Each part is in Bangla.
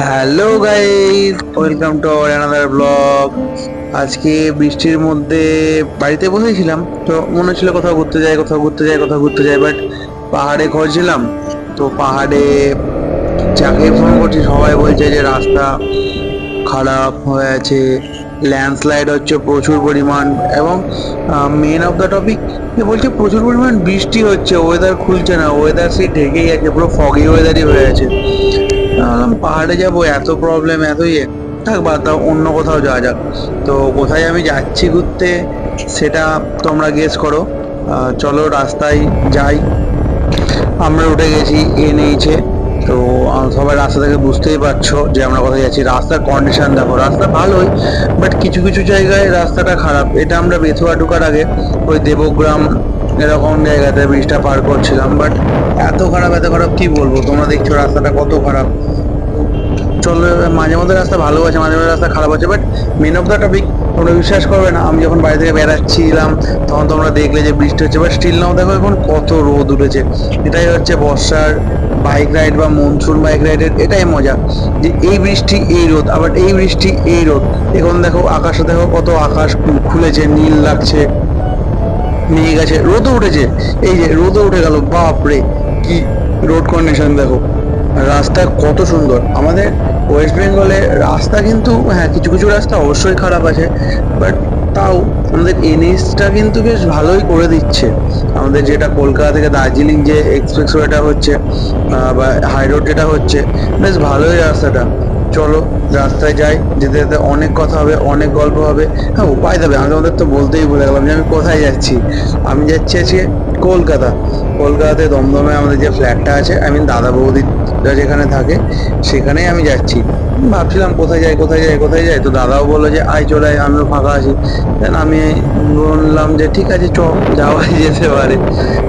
Hello guys welcome to our another blog আজকে বৃষ্টির মধ্যে বাড়িতে বসেছিলাম, তো মনে হচ্ছিল কোথাও ঘুরতে যাই, কোথাও ঘুরতে যাই, কোথাও ঘুরতে যাই বাট পাহাড়ে খুঁজছিলাম তো পাহাড়ে যাকে ফোন করছি সবাই বলছে যে রাস্তা খারাপ হয়ে আছে ল্যান্ডস্লাইড হচ্ছে প্রচুর পরিমাণ, এবং মেন অফ দ্য টপিক বলছে প্রচুর পরিমাণ বৃষ্টি হচ্ছে ওয়েদার খুলছে না ওয়েদার সেই ঢেকেই আছে, পুরো ফগি ওয়েদারই হয়ে আছে। ভাবলাম পাহাড়ে যাব, এত প্রবলেম এত ইয়ে। থাক, বাদ দাও, অন্য কোথাও যাওয়া যাক। তো কোথায় আমি যাচ্ছি ঘুরতে, সেটা তোমরা গেস করো। চলো রাস্তায় যাই। আমরা উঠে গেছি এনএইচে তো সবাই রাস্তা থেকে বুঝতেই পারছ যে আমরা কোথায় যাচ্ছি। রাস্তার কন্ডিশন দেখো, রাস্তা ভালোই বাট কিছু কিছু জায়গায় রাস্তাটা খারাপ। এটা আমরা বেথুয়া ঢোকার আগে ওই দেবগ্রাম এরকম জায়গাতে ব্রিজটা পার করছিলাম বাট এত খারাপ এত খারাপ কি বলব? তোমরা দেখছ রাস্তাটা কত খারাপ। চলো, মাঝে মধ্যে রাস্তা ভালো আছে, মাঝে মধ্যে রাস্তা খারাপ আছে but main of the topic তোমরা বিশ্বাস করবে না, আমি যখন বাড়ি থেকে বেড়াচ্ছিলাম, তখন তোমরা দেখলে যে বৃষ্টি হচ্ছে বাট স্টিল নাও দেখো এখন কত রোদ উঠেছে। এটাই হচ্ছে বর্ষার বাইক রাইড বা মনসুন বাইক রাইডের এটাই মজা, যে এই বৃষ্টি এই রোদ, আবার এই বৃষ্টি এই রোদ। এখন দেখো আকাশে দেখো কত আকাশ খুলেছে, নীল লাগছে। মেঘ গেছে। রোদও উঠেছে। এই যে রোদও উঠে গেল, বাপরে, কি রোড কন্ডিশন দেখো। রাস্তা কত সুন্দর। আমাদের ওয়েস্ট বেঙ্গলে রাস্তা কিন্তু হ্যাঁ কিছু কিছু রাস্তা অবশ্যই খারাপ আছে বাট তাও আমাদের এনএসটা কিন্তু বেশ ভালোই করে দিচ্ছে। আমাদের যেটা কলকাতা থেকে দার্জিলিং যে এক্সপ্রেস ওয়েটা হচ্ছে বা হাই রোড যেটা হচ্ছে, বেশ ভালোই রাস্তাটা। চলো, রাস্তায় যাই, যেতে যেতে অনেক কথা হবে, অনেক গল্প হবে। হ্যাঁ উপায় দেবে আমি তোমাদের তো বলতেই ভুলে গেলাম যে আমি কোথায় যাচ্ছি। আমি যাচ্ছি আজকে কলকাতা। কলকাতাতে দমদমে আমাদের যে ফ্ল্যাটটা আছে আই মিন দাদা বৌদিরা যেখানে থাকে, সেখানেই আমি যাচ্ছি। ভাবছিলাম কোথায় যাই কোথায় যাই কোথায় যাই, তো দাদাও বলল যে, আয় চলে আয়, আমিও ফাঁকা আছি। দেন আমি বললাম যে, ঠিক আছে, চ, যাওয়াই যেতে পারে।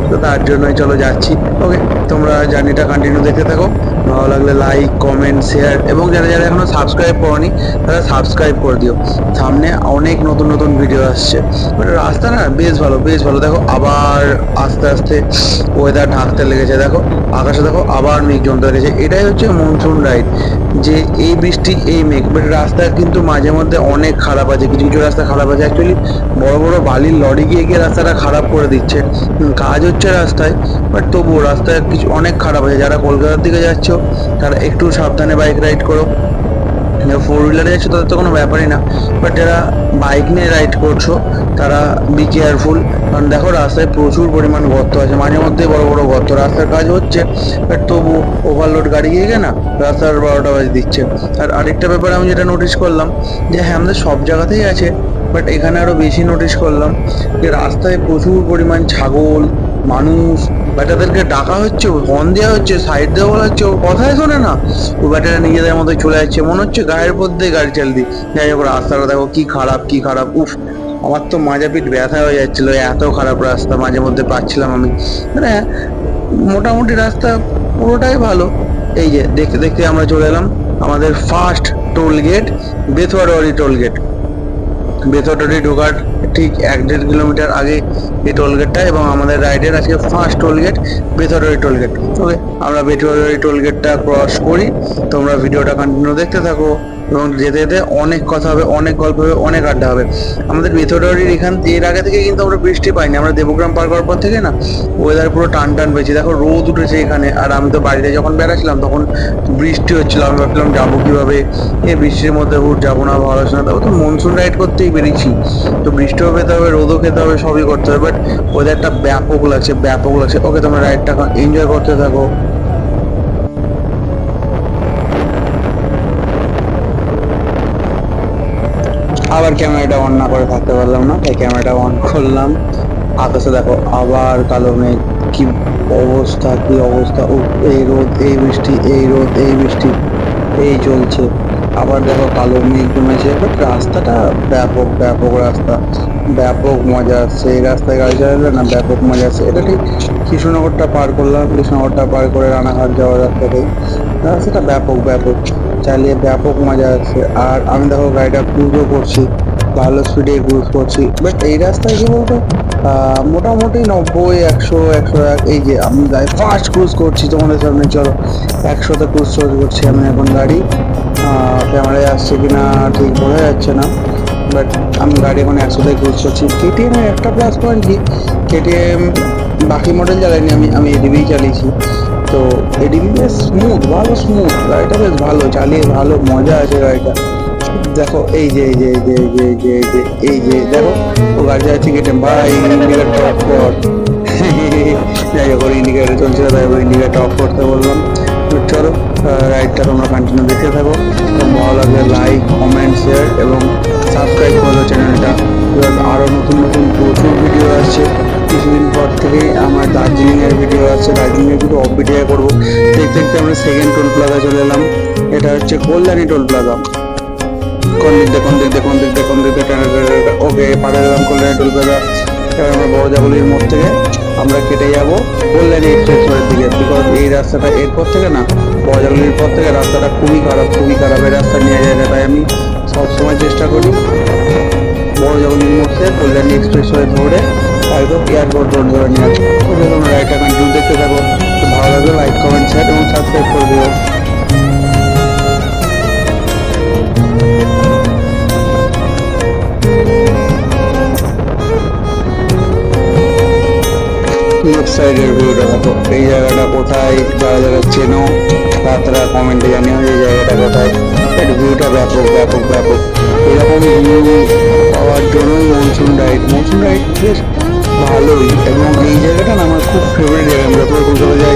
তো তার জন্যই চলো যাচ্ছি। ওকে তোমরা জার্নিটা কন্টিনিউ দেখতে থাকো। ভালো লাগলে লাইক কমেন্ট শেয়ার এবং যারা যারা এখনও সাবস্ক্রাইব করনি, তারা সাবস্ক্রাইব করে দিও। সামনে অনেক নতুন নতুন ভিডিও আসছে। বাট রাস্তা না বেশ ভালো বেশ ভালো। দেখো আবার আস্তে আস্তে ওয়েদার ঢাকতে লেগেছে। দেখো, আকাশে দেখো আবার মেঘ জমতে লেগেছে। এটাই হচ্ছে মনসুন রাইড যে এই বৃষ্টি, এই মেঘ বাট রাস্তা কিন্তু মাঝে মধ্যে অনেক খারাপ আছে। কিছু কিছু রাস্তা খারাপ আছে। অ্যাকচুয়ালি বড় বড় বালির লরি গিয়ে গিয়ে রাস্তাটা খারাপ করে দিচ্ছে। কাজ হচ্ছে রাস্তায় বাট তবুও রাস্তায় কিছু অনেক খারাপ আছে। যারা কলকাতার দিকে যাচ্ছ, তারা একটু সাবধানে বাইক রাইড করো। ফোর হুইলারে যাচ্ছ, তাদের তো কোনো ব্যাপারই না। বাট যারা বাইক নিয়ে রাইড করছ, তারা বি কেয়ারফুল কারণ দেখো রাস্তায় প্রচুর পরিমাণ গর্ত আছে, মাঝে মধ্যে বড় বড় গর্ত, রাস্তার কাজ হচ্ছে বাট তবু ওভারলোড গাড়ি গিয়ে না রাস্তার বারোটা বাজে দিচ্ছে। আর আরেকটা ব্যাপার আমি যেটা নোটিস করলাম, যে হ্যাঁ আমাদের সব জায়গাতেই আছে বাট এখানে আরও বেশি নোটিস করলাম, যে রাস্তায় প্রচুর পরিমাণ ছাগল, মানুষ ব্যাটাদেরকে ডাকা হচ্ছে হর্ন দেওয়া হচ্ছে সাইড দেওয়া বলা হচ্ছে ও কথাই শোনে না। ও ব্যাটারা নিজেদের মতো চলে যাচ্ছে, মনে হচ্ছে গায়ের মধ্যে গাড়ি চাল দিই যাই হোক, রাস্তাটা দেখো কি খারাপ কি খারাপ, উফ। আমার তো মাজা পিঠ ব্যথা হয়ে যাচ্ছিল, এত খারাপ রাস্তা মাঝে মধ্যে পাচ্ছিলাম আমি। মানে মোটামুটি রাস্তা পুরোটাই ভালো। এই যে, দেখতে দেখতে আমরা চলে এলাম আমাদের ফার্স্ট টোল গেট বেথুয়ারি টোল গেট বেথরডি ঢোকার ঠিক এক দেড় কিলোমিটার আগে এই টোলগেটটা এবং আমাদের রাইডের আছে ফার্স্ট টোলগেট বেথরডি টোল গেট ওকে আমরা বেথরডি টোলগেটটা ক্রস করি। তোমরা ভিডিওটা কন্টিনিউ দেখতে থাকো। এবং যেতে যেতে অনেক কথা হবে, অনেক গল্প হবে, অনেক আড্ডা হবে। আমাদের বেথরডির এখান, এর আগে থেকে কিন্তু আমরা বৃষ্টি পাইনি, আমরা দেবগ্রাম পার করার পর থেকে না ওয়েদার পুরো টান টান পেয়েছি দেখো রোদ উঠেছে এখানে, আর আমি তো বাড়িতে যখন বেড়াচ্ছিলাম তখন বৃষ্টি হচ্ছিল, আমি ভাবছিলাম যাব কীভাবে? এ বৃষ্টির মধ্যে হুট যাব না, ভালো না। তারপর তো মনসুন রাইড করতেই বেরিয়েছি তো বৃষ্টিও পেতে হবে, রোদও খেতে হবে, সবই করতে হবে বাট ওয়েদারটা ব্যাপক লাগছে ব্যাপক লাগছে। ওকে তোমরা রাইডটা এনজয় করতে থাকো। আবার ক্যামেরাটা অন না করে থাকতে পারলাম না, তাই ক্যামেরাটা অন করলাম আকাশে দেখো আবার কালো মেঘ, কি অবস্থা কি অবস্থা ও এই রোদ, এই বৃষ্টি, এই রোদ, এই বৃষ্টি, এই চলছে। আবার দেখো কালো মেঘ জমেছে রাস্তাটা ব্যাপক ব্যাপক রাস্তা, ব্যাপক মজা আসছে। এই রাস্তায় গাড়ি চালালে না ব্যাপক মজা আসছে। এটা ঠিক কৃষ্ণনগরটা পার করলাম, কৃষ্ণনগরটা পার করে রানাঘাট যাওয়ার রাস্তাতেই। রাস্তাটা ব্যাপক ব্যাপক। চালিয়ে ব্যাপক মজা আছে। আর আমি দেখো গাড়িটা ক্রুজও করছি, ভালো স্পিডে ক্রুজ করছি। বাট এই রাস্তায় কি বলতো? মোটামুটি নব্বই, একশো একশো এক, এই যে আমি ফার্স্ট ক্রুজ করছি তোমাদের সামনে, চলো। একশোতে ক্রুজ করছি আমি এখন গাড়ি। ক্যামেরায় আসছে কি না ঠিক বোঝা যাচ্ছে না। বাট আমি গাড়ি এখন একশোতে ক্রুজ করছি। কেটিএম এর একটা প্লাস পয়েন্ট কি? কেটিএম বাকি মডেল চালাইনি আমি আমি এডিবি চালিয়েছি। তো এডিবি বেশ স্মুথ ভালো স্মুথ গাড়িটা বেশ ভালো, চালিয়ে ভালো, মজা আছে গাড়িটা। দেখো, এই যে এই যে এই যে এই যে এই যে এই যে দেখো, ও গাড়ি যাচ্ছে কেটে ভাই ইন্ডিকেটার অফ কর যাই হোক, ওর ইন্ডিকেটার চলছে, তাই ওর ইন্ডিকেটার অফ করতে বললাম। চলো রাইডটা তোমরা কন্টিনিউ দেখতে থাকো। ভালো লাগলে লাইক কমেন্ট শেয়ার এবং সাবস্ক্রাইব করো চ্যানেলটা আরও নতুন নতুন প্রচুর ভিডিও আসছে। কিছুদিন পর থেকে আমার দার্জিলিংয়ের ভিডিও আসছে দার্জিলিংয়ের ভিডিও অফ ভিডিও করব। দেখতে দেখতে আমরা সেকেন্ড টোল প্লাজা চলে এলাম। এটা হচ্ছে কল্যাণী টোল প্লাজা কোন দিক দিয়ে কোন দিক দিয়ে কোন দিক দিয়ে কোন দিক। ওকে, পাড়ে গেলাম কল্যাণী টোল প্লাজা এবার আমরা বড়জাগুলির মোড় থেকে আমরা কেটে যাব কল্যাণী এক্সপ্রেসওয়ের দিকে। বিকজ এই রাস্তাটা এরপর থেকে না বড়জাগুলির পর থেকে রাস্তাটা খুবই খারাপ খুবই খারাপ। এই রাস্তা নিয়ে যায় তাই আমি সবসময় চেষ্টা করি। বড়জাগুলির মোড় থেকে কল্যাণী এক্সপ্রেস এক্সপ্রেসওয়ে ধরে একদম এয়ারপোর্ট রোড ধরে নিয়ে আসব ওকে তোমরা রাইটটা কন্টিনিউ দেখতে থাকো। তো ভালো লাগবে লাইক কমেন্ট শেয়ার এবং সাবস্ক্রাইব করে দিও। লেফট সাইডের ভিউটা দেখো। এই জায়গাটা কোথায়? যারা যারা চেনো, তারা তারা কমেন্টে জানিও এই জায়গাটা কোথায়। এর ভিউটা ব্যাপক ব্যাপক ব্যাপক। এরকম ভিউ পাওয়ার জন্যই মনসুন রাইড মনসুন রাইড বেশ ভালোই। এবং এই জায়গাটা না আমার খুব ফেভারিট জায়গা। আমি যতবার কলকাতা যাই।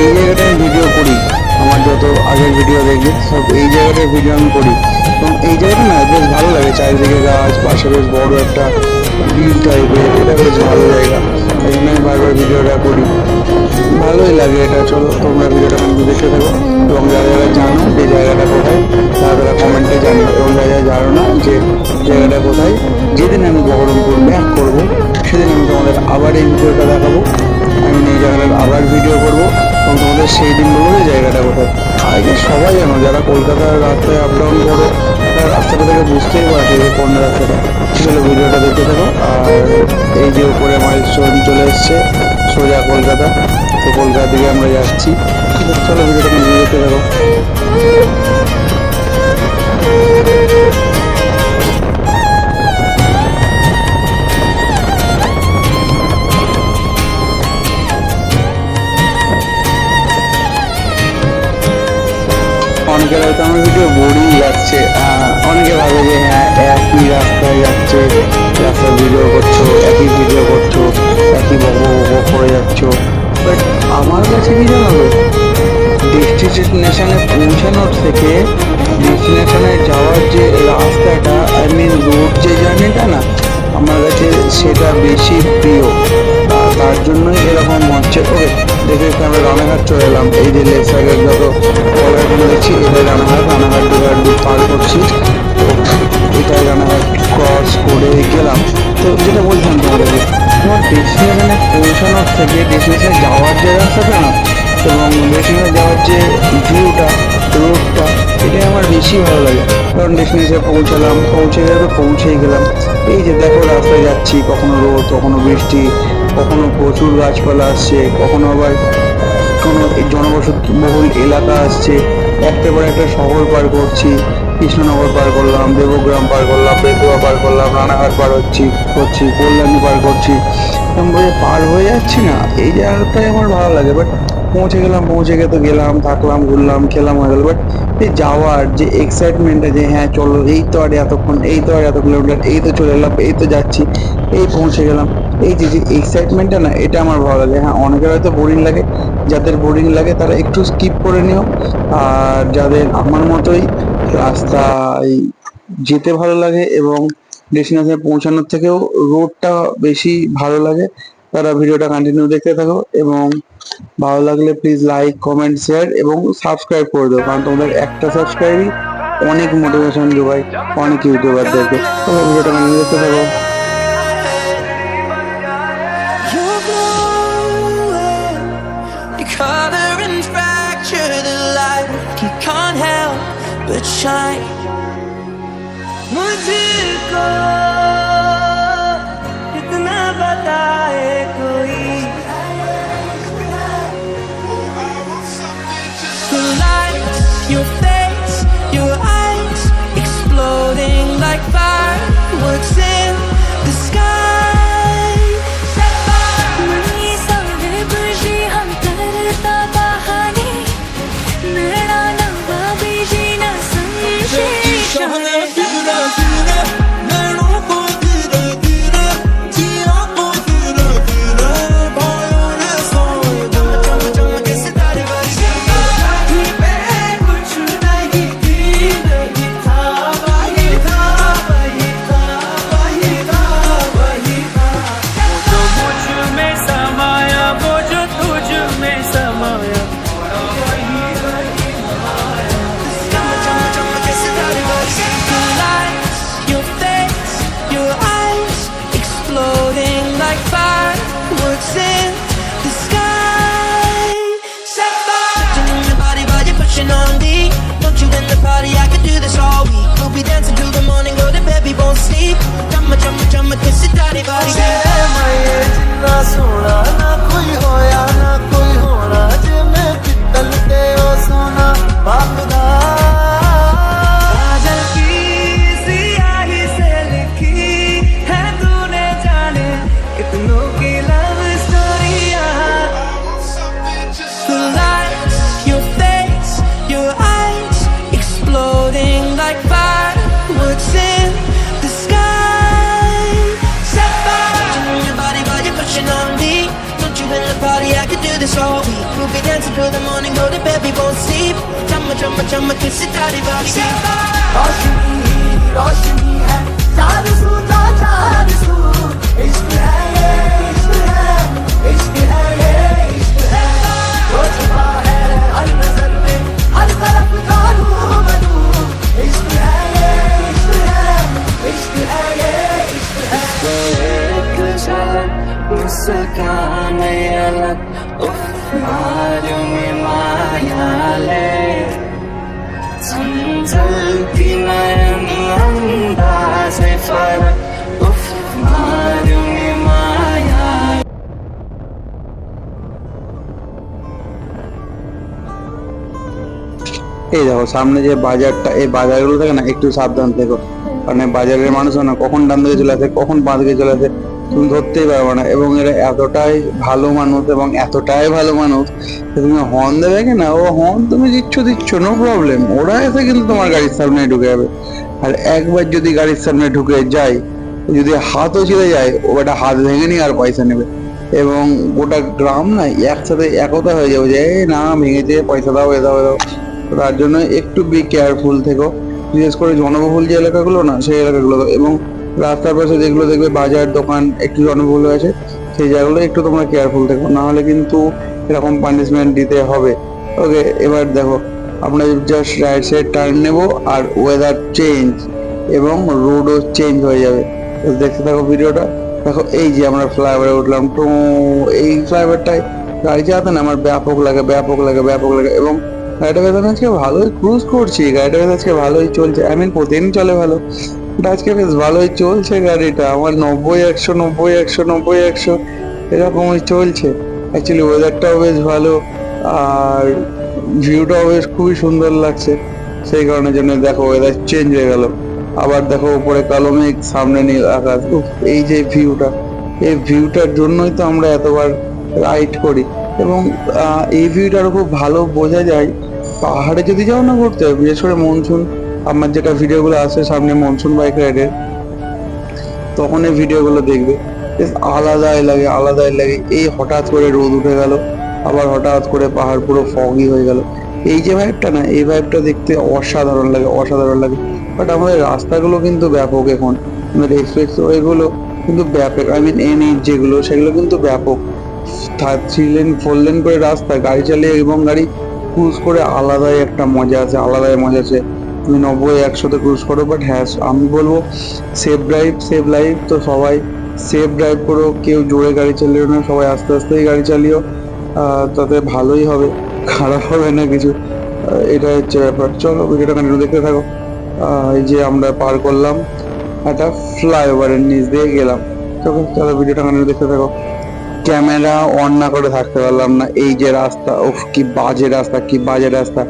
এই জায়গাটা আমি ভিডিও করি। আমার যত আগের ভিডিও দেখবে সব এই জায়গাটায় ভিডিও আমি করি। এবং এই জায়গাটা না বেশ ভালো লাগে। চারিদিকে গাছ, পাশে বেশ বড় একটা বিল টাইপের এটা বেশ ভালো জায়গা। এই জন্য আমি বারবার ভিডিওটা করি। ভালোই লাগে এটা। চলো, তোমরা ভিডিওটা কিন্তু দেখতে থাকো। এবং যারা যারা জানো যে জায়গাটা কোথায়, তারা তারা কমেন্টে জানো এবং যারা যারা জানো না যে জায়গাটা কোথায়, যেদিন আমি বহরমপুর ব্যাক করব, সেদিন আমি ভিডিওটা দেখাবো। আমি এই জায়গাটার আবার ভিডিও করব। এবং তোমাদের সেই দিন বলব যে জায়গাটা কোথায় আগে সবাই জানো, যারা কলকাতার রাস্তায় আপ ডাউন করো, তারা রাস্তাটা থেকে বুঝতেই পারছে যে কোন রাস্তাটা। চলো ভিডিওটা দেখতে থাকো। আর এই যে উপরে মাইলস্টোন চলে এসছে, সোজা কলকাতা। তো কলকাতা দিকে আমরা যাচ্ছি। চলো ভিডিওটা কন্টিনিউ দেখতে থাকো। অনেকের হয়তো আমার ভিডিও বোরিং লাগছে। অনেকে ভাবে যে হ্যাঁ একই রাস্তায় যাচ্ছে, রাস্তায় ভিডিও করছ, একই ভিডিও করছ, একই বকো করে যাচ্ছ। বাট আমার কাছে কি জানো ডেস্টিনেশনে পৌঁছানোর থেকে ডেস্টিনেশনে যাওয়ার যে রাস্তাটা আই মিন রোড যে জার্নিটা না, আমার কাছে সেটা বেশি প্রিয়। তার জন্যই এরকম হচ্ছে ওকে, দেখে এসে আমরা রানাঘাট চলে এলাম। এই যে লেফট সাইডের যত কলারগুলো দেখছি এটাই রানাঘাট। রানাঘাট দুবার পার করছি। এটাই রানাঘাট ক্রস করে গেলাম। তো যেটা বলছিলাম তোমাদেরকে, তোমার ডেস্টিনেশনে পৌঁছানোর থেকে ডেস্টিনেশনে যাওয়ার যে রাস্তাটা না, এবং ডেস্টিনেশনে যাওয়ার যে ভিউটা রোডটা এটাই আমার বেশি ভালো লাগে। কারণ ডেস্টিনেশনে পৌঁছালাম, পৌঁছে গেলে পৌঁছেই গেলাম। এই যে দেখো, রাস্তায় যাচ্ছি, কখনো রোদ, কখনো বৃষ্টি, কখনো প্রচুর গাছপালা আসছে, কখনো আবার কোনো জনবসত বহুল এলাকা আসছে। একটা পর একটা শহর পার করছি, কৃষ্ণনগর পার করলাম, দেবগ্রাম পার করলাম, বেতুয়া পার করলাম, রানাঘাট পার হচ্ছি করছি কল্যাণী পার করছি। এরকম করে পার হয়ে যাচ্ছি না, এই জায়গাটাই আমার ভালো লাগে। বাট পৌঁছে গেলাম, পৌঁছে গিয়ে তো গেলাম, থাকলাম, ঘুরলাম, খেলাম, হয়ে গেল। বাট এই যাওয়ার যে এক্সাইটমেন্টটা যে হ্যাঁ চলো, এই তো আর এতক্ষণ, এই তো আর এত কিলোমিটার এই তো চলে এলাম, এই তো যাচ্ছি, এই পৌঁছে গেলাম। এই যে যে এক্সাইটমেন্টটা না, এটা আমার ভালো লাগে। হ্যাঁ অনেকের হয়তো বোরিং লাগে। যাদের বোরিং লাগে, তারা একটু স্কিপ করে নিও। আর যাদের আমার মতোই রাস্তায় যেতে ভালো লাগে এবং ডেস্টিনেশনে পৌঁছানোর থেকেও রোডটা বেশি ভালো লাগে তারা ভিডিওটা কন্টিনিউ দেখতে থাকো এবং ভালো লাগলে প্লিজ লাইক কমেন্ট শেয়ার এবং সাবস্ক্রাইব করে দেবো কারণ তোমাদের একটা সাবস্ক্রাইবই অনেক মোটিভেশন যোগায় অনেক ইউটিউবারদেরকে তোমরা ভিডিওটা কন্টিনিউ দেখতে থাকো। Can't help but shine. Sıkan yalan Of malum himayalim এই দেখো, সামনে যে বাজারটা, এই বাজারগুলো থাকে না একটু সাবধান থেকো। কারণ বাজারের মানুষ না কখন ডান দিকে চলে আসে, কখন বাঁ দিকে চলে আসে, তুমি ধরতেই পারবে না। এবং এরা এতটাই ভালো মানুষ এবং এতটাই ভালো মানুষ তুমি হর্ন দেবে কি না? ও হর্ন তুমি দিচ্ছ দিচ্ছ নো প্রবলেম ওরা এসে কিন্তু তোমার গাড়ির সামনে ঢুকে যাবে। আর একবার যদি গাড়ির সামনে ঢুকে যায়, যদি হাতও ছিঁড়ে যায়, ও একটা হাত ভেঙে নিয়ে আর পয়সা নেবে। এবং গোটা গ্রাম না একসাথে একতা হয়ে যাবে যে না ভেঙেছে পয়সা দাও, এ দাও এ দাও। তো তার জন্য একটু বি কেয়ারফুল থেকো। বিশেষ করে জনবহুল যে এলাকাগুলো না, সেই এলাকাগুলো। এবং রাস্তার পাশে যেগুলো দেখবে বাজার দোকান, একটু জনবহুল আছে সেই জায়গাগুলো একটু তোমরা কেয়ারফুল থেকো। না হলে কিন্তু এরকম পানিশমেন্ট দিতে হবে। ওকে এবার দেখো, আমরা জাস্ট রাইট সাইড টার্ন নেব আর ওয়েদার চেঞ্জ এবং রোডও চেঞ্জ হয়ে যাবে। দেখতে থাকো ভিডিওটা। দেখো, এই যে আমরা ফ্লাইওভারে উঠলাম। তো এই ফ্লাইওভারটায় গাড়ি চালাতে না আমার ব্যাপক লাগে ব্যাপক লাগে ব্যাপক লাগে। এবং গাড়িটা বেশ আজকে ভালোই ক্রুজ করছি গাড়িটা বেশ আজকে ভালোই চলছে। আই মিন প্রতিদিন চলে ভালো আজকে বেশ ভালোই চলছে গাড়িটা। আমার নব্বই, একশো নব্বই একশো নব্বই, একশো এরকমই চলছে। অ্যাকচুয়ালি ওয়েদারটাও বেশ ভালো, আর ভিউটাও বেশ খুবই সুন্দর লাগছে। সেই কারণের জন্য দেখো ওয়েদার চেঞ্জ হয়ে গেল। আবার দেখো উপরে কালো মেঘ, সামনে নীল আকাশ। এই যে ভিউটা এই ভিউটার জন্যই তো আমরা এতবার রাইড করি। এবং এই ভিউটা আরও খুব ভালো বোঝা যায় পাহাড়ে যদি যাও না ঘুরতে, বিশেষ করে মনসুন, আমার যেটা ভিডিওগুলো আসে সামনে মনসুন বাইক রাইডের তখন এই ভিডিওগুলো দেখবে। আলাদাই লাগে আলাদাই লাগে। এই হঠাৎ করে রোদ উঠে গেল, আবার হঠাৎ করে পাহাড় পুরো ফগি হয়ে গেল। এই যে ভাইবটা না, এই ভাইবটা দেখতে অসাধারণ লাগে অসাধারণ লাগে। বাট আমাদের রাস্তাগুলো কিন্তু ব্যাপক এখন। আমাদের এক্সপ্রেস ওয়েগুলো কিন্তু ব্যাপক। আই মিন এন এইচ যেগুলো, সেগুলো কিন্তু ব্যাপক। থ্রি লেন ফোর লেন করে রাস্তা, গাড়ি চালিয়ে এবং গাড়ি ক্রুজ করে আলাদাই একটা মজা আছে, আলাদাই মজা আছে। তুমি নব্বই, একশোতে ক্রুজ করো বাট হ্যাঁ আমি বলব সেফ ড্রাইভ সেফ লাইফ তো সবাই সেফ ড্রাইভ করো, কেউ জোরে গাড়ি চালিও না, সবাই আস্তে আস্তেই গাড়ি চালিও। তাতে ভালোই হবে, খারাপ হবে না কিছু। এটা হচ্ছে ব্যাপার। চলো, ভিডিওটা কন্টিনিউ দেখতে থাকো। এই যে আমরা পার করলাম, একটা ফ্লাইওভারের নিচ দিয়ে গেলাম। চলো চলো ভিডিওটা কন্টিনিউ দেখতে থাকো। ক্যামেরা অন না করে থাকতে পারলাম না। এই যে রাস্তা ও কি বাজে রাস্তা, কি বাজে রাস্তা।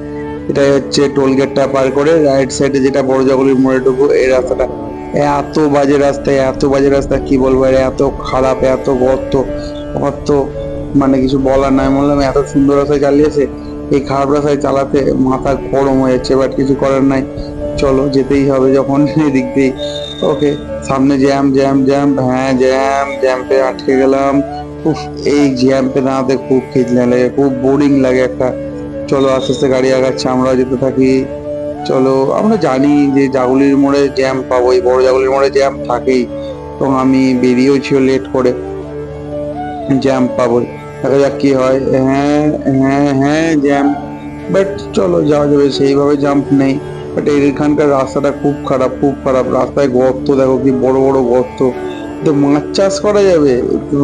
এটাই হচ্ছে টোল গেটটা পার করে রাইট সাইডে যেটা বড় জগলির ঢুকবো এই রাস্তাটা। এত বাজে রাস্তা, এত বাজে রাস্তা, কি বলব আর এত খারাপ, এত গর্ত গর্ত মানে কিছু বলার নাই। বললাম, এত সুন্দর রাস্তায় চালিয়েছে। এই খারাপ রাস্তায় চালাতে মাথা গরম হয়ে যাচ্ছে বাট কিছু করার নাই। চলো, যেতেই হবে যখন এদিক দিয়ে। ওকে সামনে জ্যাম জ্যাম জ্যাম হ্যাঁ জ্যাম জ্যাম্পে আটকে গেলাম। উফ, এই জ্যাম্পে দাঁড়াতে খুব খিদলে লাগে, খুব বোরিং লাগে একটা। চলো আস্তে আস্তে গাড়ি আগাচ্ছে আমরা যেতে থাকি। চলো, আমরা জানি যে জাগুলির মোড়ে জ্যাম পাবো, এই বড় জাগুলির মোড়ে জ্যাম থাকেই। এবং আমি বেরিয়েও ছিল লেট করে। জ্যাম পাবো। দেখা যাক কি হয়। হ্যাঁ হ্যাঁ হ্যাঁ জ্যাম বাট চলো, যাওয়া যাবে, সেইভাবে জাম্প নেই। বাট এখানকার রাস্তাটা খুব খারাপ খুব খারাপ। রাস্তায় গর্ত, দেখো কি বড় বড় গর্ত। তো মাছ চাষ করা যাবে?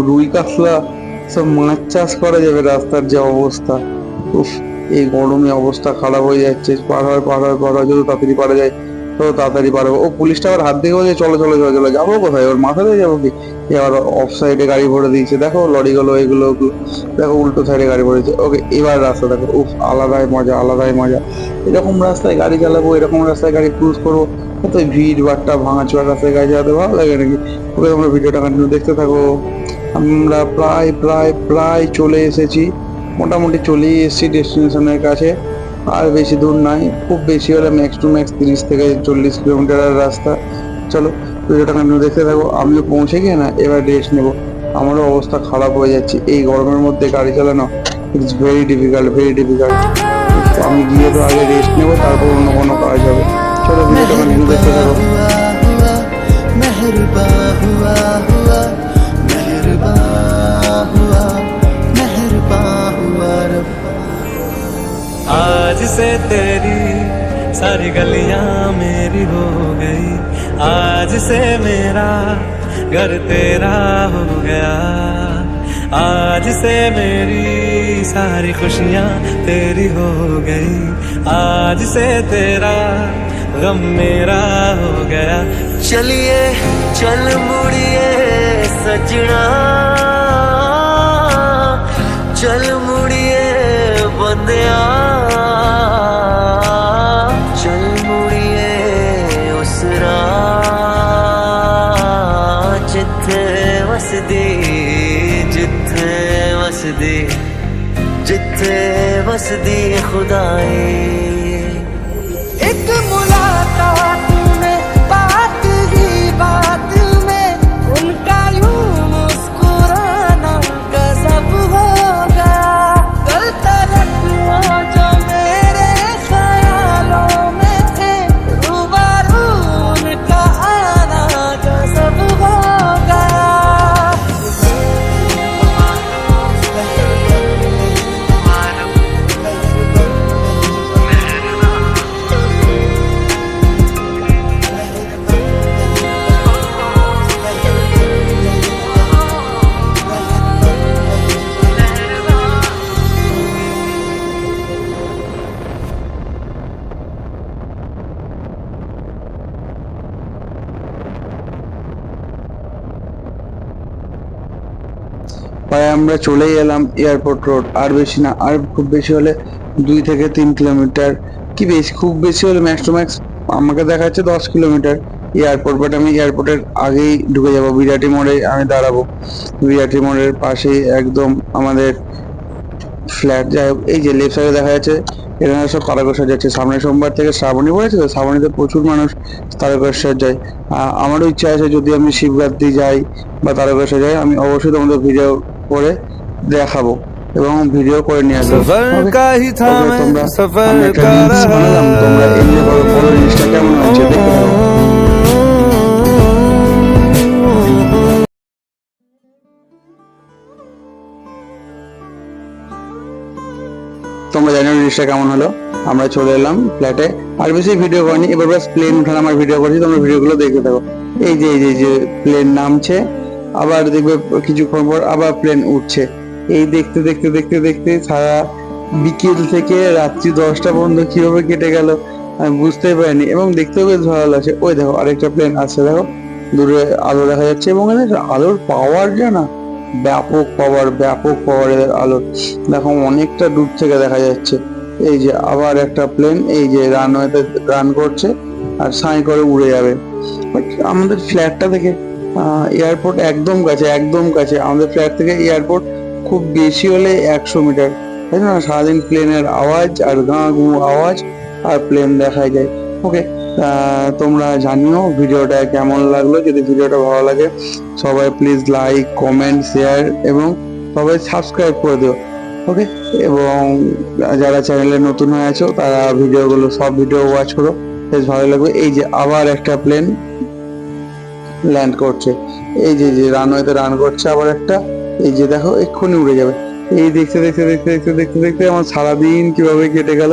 রুই কাতলা সব মাছ চাষ করা যাবে রাস্তার যে অবস্থা। উফ, এই গরমে অবস্থা খারাপ হয়ে যাচ্ছে। পার হয় পার হয় পার হয়, যত তাড়াতাড়ি পারা যায়। তো তাড়াতাড়ি পারব ও পুলিশটা আবার হাত দিয়ে বলছে চলো চলো চলো চলো, যাব কোথায়? ওর মাথা দিয়ে যাব কি? এবার অফ সাইডে গাড়ি ভরে দিয়েছে। দেখো লরিগুলো এগুলো দেখো, উল্টো সাইডে গাড়ি ভরেছে। ওকে, এবার রাস্তা দেখো। উফ, আলাদাই মজা আলাদাই মজা। এরকম রাস্তায় গাড়ি চালাবো, এরকম রাস্তায় গাড়ি ক্রুজ করব, এত ভিড় বাট্টা ভাঙাচোরা রাস্তায় গাড়ি চালাতে ভালো লাগে নাকি? ওকে, তোমরা ভিডিওটা কন্টিনিউ দেখতে থাকো। আমরা প্রায় প্রায় প্রায় চলে এসেছি। মোটামুটি চলেই এসেছি ডেস্টিনেশনের কাছে। আর বেশি দূর নাই খুব বেশি হলে ম্যাক্স টু ম্যাক্স তিরিশ থেকে চল্লিশ কিলোমিটারের রাস্তা। চলো, ভিডিওটা কন্টিনিউ দেখতে থাকো, আমিও পৌঁছে গিয়ে না, এবার রেস্ট নেব। আমারও অবস্থা খারাপ হয়ে যাচ্ছে, এই গরমের মধ্যে গাড়ি চালানো it's very difficult very difficult আমি গিয়ে তো আগে রেস্ট নেব, তারপর অন্য কোনো কাজ হবে। চলো, ভিডিওটা কন্টিনিউ দেখতে থাকো। মেহরবা হুয়া হুয়া, মেহরবা आज से तेरी सारी गलियाँ मेरी हो गई। आज से मेरा घर तेरा हो गया। आज से मेरी सारी खुशियाँ तेरी हो गई। आज से तेरा गम मेरा हो गया। चलिए, चल मुड़िए सजना। चल मुड़िए बंदिया। ਵਸਦੇ ਜਿੱਥੇ ਵਸਦੇ ਜਿੱਥੇ ਵਸਦੀ ਖੁਦਾਏ। ਇੱਕ ਮੁਲਾ আমরা চলেই এলাম এয়ারপোর্ট রোড আর বেশি না, আর খুব বেশি হলে দুই থেকে তিন কিলোমিটার কি বেশি, খুব বেশি হলে ম্যাক্স টু ম্যাক্স আমাকে দেখাচ্ছে দশ কিলোমিটার এয়ারপোর্ট বাট আমি এয়ারপোর্টের আগেই ঢুকে যাব, বিরাটি মোড়ে আমি দাঁড়াবো। বিরাটি মোড়ের পাশেই একদম আমাদের ফ্ল্যাট যাই হোক, এই যে লেফট সাইডে দেখা যাচ্ছে, এখানে সব তারকেশ্বর যাচ্ছে। সামনে সোমবার থেকে শ্রাবণী পড়েছে তো? শ্রাবণীতে প্রচুর মানুষ তারকেশ্বর যায়। আমারও ইচ্ছা আছে যদি আমি শিবরাত্রি যাই বা তারকেশ্বর যাই, আমি অবশ্যই তোমাদের ভিডিও করে দেখাবো এবং ভিডিও করে নিয়ে তোমরা জানি রিলস কেমন জানো কেমন হলো? আমরা চলে এলাম ফ্ল্যাটে আর বেশি ভিডিও করিনি এবার প্লেন ওঠানো আমার ভিডিও করছি তোমরা ভিডিওগুলো দেখে থাকো। এই যে এই যে প্লেন নামছে আবার দেখবে কিছুক্ষণ পর আবার প্লেন উঠছে। এই দেখতে দেখতে দেখতে দেখতে সারা বিকেল থেকে রাত্রি দশটা পর্যন্ত কীভাবে কেটে গেল আমি বুঝতেই পারিনি এবং দেখতেও বেশ ভালো লাগছে। ওই দেখো, আরেকটা প্লেন আসছে, দেখো। দূরে আলো দেখা যাচ্ছে এবং আলোর পাওয়ার জানা ব্যাপক পাওয়ার ব্যাপক পাওয়ার এদের আলোর দেখো, অনেকটা দূর থেকে দেখা যাচ্ছে। এই যে আবার একটা প্লেন এই যে রানওয়েতে রান করছে আর সাই করে উড়ে যাবে। বাট আমাদের ফ্ল্যাটটা থেকে এয়ারপোর্ট একদম কাছে একদম কাছে। আমাদের ফ্ল্যাট থেকে এয়ারপোর্ট খুব বেশি হলে একশো মিটার তাই না? সারাদিন প্লেনের আওয়াজ আর গাঁ গু আওয়াজ আর প্লেন দেখা যায়। ওকে তোমরা জানিও ভিডিওটা কেমন লাগল। যদি ভিডিওটা ভালো লাগে, সবাই প্লিজ লাইক কমেন্ট শেয়ার এবং সবাই সাবস্ক্রাইব করে দিও। ওকে এবং যারা চ্যানেলে নতুন হয়ে আছো, তারা ভিডিওগুলো, সব ভিডিও ওয়াচ করো। বেশ ভালো লাগবে। এই যে আবার একটা প্লেন ল্যান্ড করছে। এই যে যে রানওয়েতে রান করছে আবার একটা, এই যে দেখো, এক্ষুনি উড়ে যাবে। এই দেখতে দেখতে দেখতে দেখতে দেখতে দেখতে আমার সারাদিন কীভাবে কেটে গেল,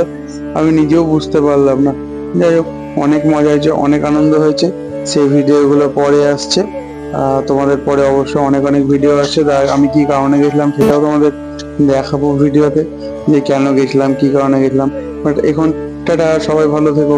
আমি নিজেও বুঝতে পারলাম না। যাই হোক, অনেক মজা হয়েছে, অনেক আনন্দ হয়েছে। সেই ভিডিওগুলো পরে আসছে। তোমাদের পরে অবশ্য অনেক অনেক ভিডিও আসছে। আমি কি কারণে গেছিলাম সেটাও তোমাদের দেখাবো ভিডিওতে, যে কেন গেছিলাম, কি কারণে গেছিলাম। বাট এখন, টাটা, সবাই ভালো থেকো।